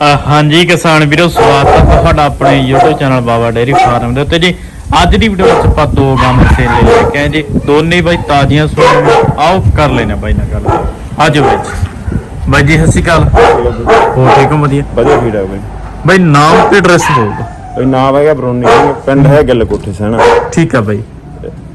ਹਾਂਜੀ ਕਿਸਾਨ ਵੀਰੋ ਸਵਾਗਤ ਹੈ ਤੁਹਾਡਾ ਆਪਣੇ YouTube channel Baba dairy farm ਦੇ ਉੱਤੇ ਜੀ। ਅੱਜ ਦੀ ਵੀਡੀਓ ਵਿੱਚ ਆਪਾਂ ਦੋ ਗਾਂ ਸੇਲੇ ਲੈ ਕੇ ਆਏ ਜੀ। ਦੋਨੇ ਬਾਈ ਤਾਜ਼ੀਆਂ ਸੁਣੀਆਂ ਆਓ ਕਰ ਲੈਣਾ ਬਾਈ ਨਾਲ ਗੱਲ। ਆਜੋ ਬਾਈ ਜੀ। ਬਾਈ ਜੀ ਸਤਿ ਸ਼੍ਰੀ ਅਕਾਲ। ਹੋਰ ਠੀਕ ਹੋ? ਵਧੀਆ। ਵਧੀਆ ਫੀਡ ਹੈ ਬਈ। ਬਾਈ ਨਾਮ ਤੇ ਐਡਰੈਸ ਦਿਓ। ਬਈ ਨਾਮ ਹੈਗਾ ਬਰੋਨੀ ਸਿੰਘ ਪਿੰਡ ਹੈ ਗਿੱਲ ਕੋਠੇ ਸਹਿਣਾ ਠੀਕ ਆ ਬਾਈ।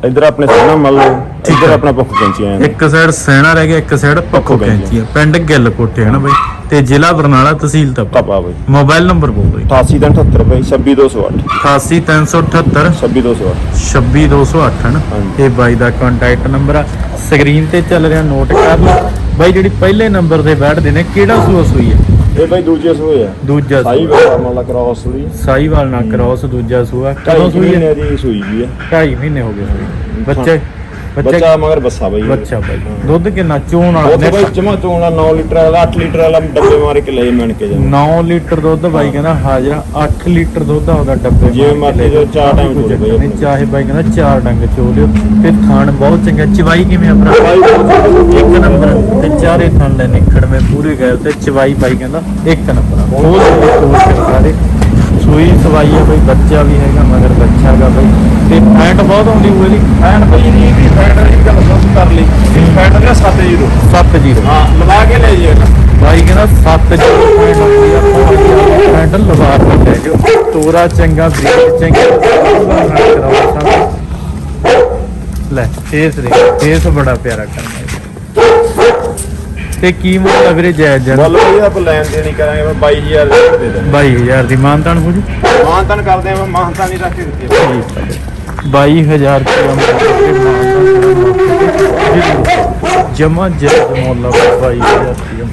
ਇੱਧਰ ਆਪਣੇ ਸਹਿਣਾ ਮੰਨ ਲਓ ਇੱਧਰ ਆਪਣਾ ਪੰਚੀ ਆਇਆ ਇੱਕ ਸਾਈਡ ਸੈਣਾ ਰਹਿ ਗਿਆ ਇੱਕ ਸਾਈਡ ਪੱਖੋ ਕੈਂਚੀ ਆ। ਪਿੰਡ ਗਿੱਲ ਕੋਠੇ ਹਨ ਬਾਈ? ਤੇ ਜ਼ਿਲ੍ਹਾ ਬਰਨਾਲਾ ਤਹਿਸੀਲ ਤਪਾ ਟਪਾ ਬਈ ਮੋਬਾਈਲ ਨੰਬਰ ਬੋਲ ਦਿਓ 88 ਦਾ 78 ਬਈ 26208 88378 26208 26208 ਹਨ? ਹਾਂਜੀ। ਇਹ ਬਾਈ ਦਾ ਕੰਟੈਕਟ ਨੰਬਰ ਆ। ਸਕਰੀਨ ਤੇ ਚੱਲ ਰਿਹਾ ਨੋਟ ਕਰ ਲਓ। ਬਾਈ ਜਿਹੜੀ ਪਹਿਲੇ ਨੰਬਰ ਤੇ ਬੈਠਦੇ ਨੇ ਕਿਹੜਾ ਸੂਆ ਸੂਈ ਹੈ? ਇਹ ਬਈ ਦੂਜੇ ਸੂਏ ਆ ਦੂਜਾ ਸਾਈ ਸੂਆ। ਵੇ ਮੰਨ ਲਾ ਕਰਾਸ ਸੂਈ ਸਾਈਵਾਲ ਨਾ ਕ੍ਰੋਸ ਦੂਜਾ ਸੂਆ। ਕਦੋਂ ਸੂਈ ਹੈ? ਦੀ ਸੂਈ ਵੀ ਹੈ। 2.5 ਮਹੀਨੇ ਹੋ ਗਏ ਸੂਈ। ਬੱਚੇ ਬੱਚੇ ਮਗਰ ਬੱਸਾ ਬਈ ਬੱਚਾ ਬਾਈ। ਦੁੱਧ ਕਿੰਨਾ ਚੋਣ ਵਾਲਾ ਤਾਂ ਬਈ? ਜਮਾ ਚੋਣਾ 9 ਲੀਟਰ ਵਾਲਾ 8 ਲੀਟਰ ਵਾਲਾ ਡੱਬੇ ਮਾਰ ਕੇ ਲੈ ਮਣ ਕੇ ਜਾ 9 ਲੀਟਰ ਦੁੱਧ ਬਾਈ ਕਹਿੰਦਾ ਹਾਜ਼ਰ 8 ਲੀਟਰ ਦੁੱਧ ਆਉਂਦਾ ਡੱਬੇ ਜਿਵੇਂ ਮਾਰ ਕੇ ਮਰਜ਼ੀ ਜੋ ਚਾਰ ਟਾਈਮ ਚੋ ਚੱਕਰ ਲਿਓ ਨਹੀਂ ਚਾਹੇ ਬਾਈ ਕਹਿੰਦਾ ਚਾਰ ਡੰਗ ਚੋ ਲਿਓ ਤੇ ਥਣ ਬਹੁਤ ਚੰਗਾ। ਚਵਾਈ ਕਿਵੇਂ ਆ ਭਰਾ? ਇੱਕ ਨੰਬਰ। ਤੇ ਚਾਰੇ ਥਣ ਲੈ ਨਿਕੜਵੇਂ ਪੂਰੇ ਗਏ ਤੇ ਚਵਾਈ ਬਾਈ ਕਹਿੰਦਾ ਇੱਕ ਨੰਬਰ। ਬਹੁਤ ਬਹੁਤ ਸਾਰੇ। ਸੂਈ ਸਵਾਈ ਆ ਬਈ ਬੱਚਾ ਵੀ ਹੈਗਾ ਮਗਰ ਬੱਚਾ ਹੈਗਾ ਬਈ। ਤੇ ਫੈਟ ਬਹੁਤ ਆਉਂਦੀ ਹੋਈ ਇਹਦੀ। ਐਨ ਬਈ ਨਹੀਂ ਵੀ ਫੈਟ ਵਾਲੀ ਗੱਲ ਸਭ ਕਰ ਲਈ ਫੈਟ ਦਾ 70 70 ਹਾਂ ਲਵਾ ਕੇ ਲੈ ਜੀ ਬਾਈ ਕਹਿੰਦਾ 7 ਜੀਰੋ ਪੁਆਇੰਟ ਆਉਂਦੀ ਆ ਪੌੜੀ ਪੈਂਟ ਲਵਾ ਕੇ ਲੈ ਜਾਓ। ਤੋਰਾ ਚੰਗਾ ਬਰੀਡ ਚੰਗਾ। ਲੈ ਫੇਸ ਦੇ ਫੇਸ ਬੜਾ ਪਿਆਰਾ ਕਰਨਾ ਤੇ ਕੀ ਮੁੱਲ ਵੀਰੇ ਜਾਇਜ਼ ਜਾਨ ਬੋਲੋ ਇਹ ਆਪਾਂ ਲੈਣ ਦੇਣੀ ਕਰਾਂਗੇ ਮੈਂ 22000 ਦੇ ਦੇ ਦਾਂ 22000 ਦੀ ਮਾਨਤਾਨ ਹੋ ਜੂ? ਮਾਨਤਨ ਕਰਦੇ ਆ ਮਾਨਤਨ ਨਹੀਂ ਰੱਖ ਕੇ ਦਿੱਤੀ ਠੀਕ ਆ 22000 ਰੁਪਏ ਜਮਾ ਜਾਇਜ਼ ਮੁੱਲ ਆ 22000 ਰੁਪਏ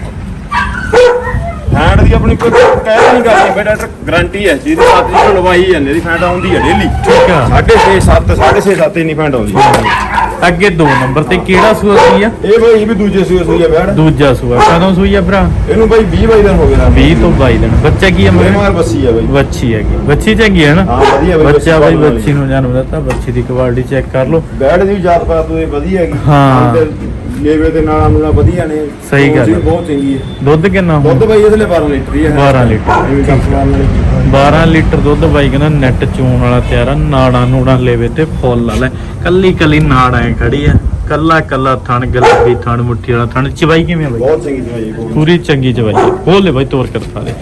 ਫੈਂਟ ਦੀ ਆਪਣੀ ਕੋਈ ਕਹਿ ਨਹੀਂ ਕਰਨੀ ਡਾਕਟਰ ਗਾਰੰਟੀ ਹੈ ਜਿਹਦੀ ਸਾਥ ਜੀ ਲਵਾਈ ਜਾਂਦੇ ਇਹਦੀ ਫੈਂਟ ਆਉਂਦੀ ਹੈ ਡੇਲੀ ਠੀਕ ਆ। 6.5 7 6.5 7 ਇੰਨੀ ਫੈਂਟ ਆਉਂਦੀ ਹੈ। ਅੱਗੇ ਦੋ ਨੰਬਰ ਤੇ ਕਿਹੜਾ ਸੂਆ ਸੀ ਆ? ਇਹ ਬਈ ਵੀ ਦੂਜੇ ਸੂਈ ਹੈ ਬੈੜ ਦੂਜਾ ਸੂਆ। ਕਦੋਂ ਸੂਈ ਆ ਭਰਾ? ਇਹਨੂੰ ਬਈ 20 ਬਾਈ ਦਿਨ ਹੋ ਗਏ ਨਾ। 20 ਤੋਂ 22 ਦਿਨ। ਬੱਚਾ ਕੀ ਆ ਮੇਰੇ ਬੱਸੀ ਹੈ ਬਈ। ਬੱਚੀ ਹੈਗੀ। ਬੱਚੀ ਚੰਗੀ ਹੈ ਨਾ? ਹਾਂ ਵਧੀਆ ਬਈ ਬੱਚਾ ਬਈ ਬੱਚੀ ਨੂੰ ਜਨਮ ਦਿੱਤਾ। ਬੱਚੀ ਦੀ ਕੁਆਲਿਟੀ ਚੈੱਕ ਕਰ ਲਓ। ਬੈੜ ਦੀ ਜਾਤ ਪਾਤ ਉਹ ਵਧੀਆ ਹੈਗੀ। ਹਾਂ। ਲੇਵੇ ਦੇ ਨਾਲ ਨਾਲ ਵਧੀਆ ਨੇ। ਸਹੀ ਗੱਲ ਹੈ। ਬਹੁਤ ਚੰਗੀ ਹੈ। ਦੁੱਧ ਕਿੰਨਾ ਹੁਣ ਦੁੱਧ ਬਈ ਇਹਦੇ ਲਈ 12 ਲੀਟਰ ਹੀ ਹੈ। 12 ਲੀਟਰ। ਇਹ ਵੀ ਦਸ ਬਾਰਾਂ ਵਾਲੀ 12 ਲੀਟਰ ਦੁੱਧ ਬਾਈ ਕਹਿੰਦਾ ਨੈਟ ਚੂਣ ਵਾਲਾ ਤਿਆਰ ਆ। ਨਾੜਾ ਨੂੜਾ ਲੈਵੇ ਤੇ ਫੁੱਲ ਵਾਲਾ ਕੱਲੀ ਕੱਲੀ ਨਾੜ ਐ ਖੜੀ ਆ ਕੱਲਾ ਕੱਲਾ ਥਣ ਗਲਾਬੀ ਥਣ ਮੁੱਠੀ ਵਾਲਾ ਥਣ। ਚਵਾਈ ਕਿਵੇਂ ਆ ਬਾਈ? ਬਹੁਤ ਚੰਗੀ ਦਵਾਈ ਹੈ। ਪੂਰੀ ਚੰਗੀ ਚਵਾਈ ਆ ਖੋਲ ਲੈ ਬਾਈ ਤੋਰ ਕਰ ਦੇ।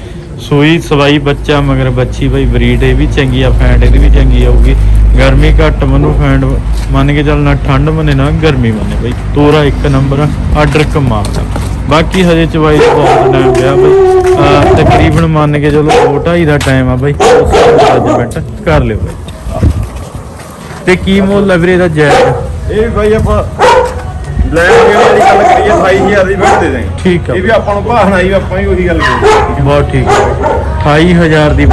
ਸੂਈ ਸਵਾਈ ਬੱਚਾ ਮਗਰ ਬੱਚੀ ਬਾਈ ਬਰੀਡ, ਇਹ ਵੀ ਚੰਗੀ ਆ ਫੈਂਡ ਇਹਦੀ ਵੀ ਚੰਗੀ ਆਊਗੀ। ਗਰਮੀ ਘੱਟ ਮਨੂੰ ਫੈਂਡ ਮੰਨ ਕੇ ਚੱਲਣਾ ਠੰਡ ਮੰਨੇ, ਨਾ ਗਰਮੀ ਮੰਨੇ ਬਾਈ। ਤੋਰਾ ਇੱਕ ਨੰਬਰ ਆ ਆਰਡਰ ਕਮਾਲਦਾ ਬਾਕੀ ਹਜੇ ਚਵਾਈ ਦਾ ਬਹੁਤ ਟਾਈਮ ਪਿਆ ਬਾਈ। ਤਕਰੀਬਨ ਮੰਨ ਕੇ ਚਲੋ 2:30 ਦਾ ਟਾਈਮ ਆ ਬਾਈ। ਉਸ ਮਿੰਟ ਕਰ ਲਿਓ ਬਾਈ। ਤੇ ਕੀ ਮੁੱਲ ਆ ਵੀਰੇ ਦਾ ਜਾਇਜ਼ ਇਹ ਵੀ ਬਾਈ ਆਪਾਂ ਲੈਣ ਦੇਣ ਵਾਲੀ ਗੱਲ ਕਰੀਏ 28000 ਦੀ ਬੈਠ ਦੇ ਦੇ ਠੀਕ ਆ। ਇਹ ਵੀ ਆਪਾਂ ਨੂੰ ਭਾਣਾ ਹੀ ਆਪਾਂ ਵੀ ਉਹੀ ਗੱਲ ਕਰੀ ਬਹੁਤ ਠੀਕ ਹੈ 28000 ਦੀ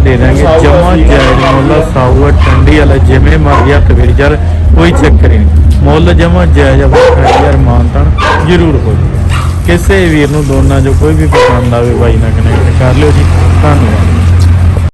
ਦੇ ਦਾਂਗੇ ਜਮਾ ਜਾਇਜ਼ ਮੁੱਲ ਸਾਊਆ ਟੰਡੀ ਵਾਲਾ ਜਿਵੇਂ ਮਰਜ਼ੀ ਹੱਥ ਯਾਰ ਕੋਈ ਚੱਕਰ ਨਹੀਂ। ਮੁੱਲ ਜਮਾ ਜਾਇਜ਼ ਆ 28000 ਮਾਨਤਨ ਜ਼ਰੂਰ ਹੋ ਜਾਊਗਾ ਕਿਸੇ ਵੀਰ ਨੂੰ ਦੋਨਾਂ ਜੋ ਕੋਈ ਵੀ ਪਸੰਦ ਆਵੇ ਬਾਈ ਨਾਲ ਕਨੈਕਟ ਕਰ ਲਿਓ ਜੀ। ਧੰਨਵਾਦ।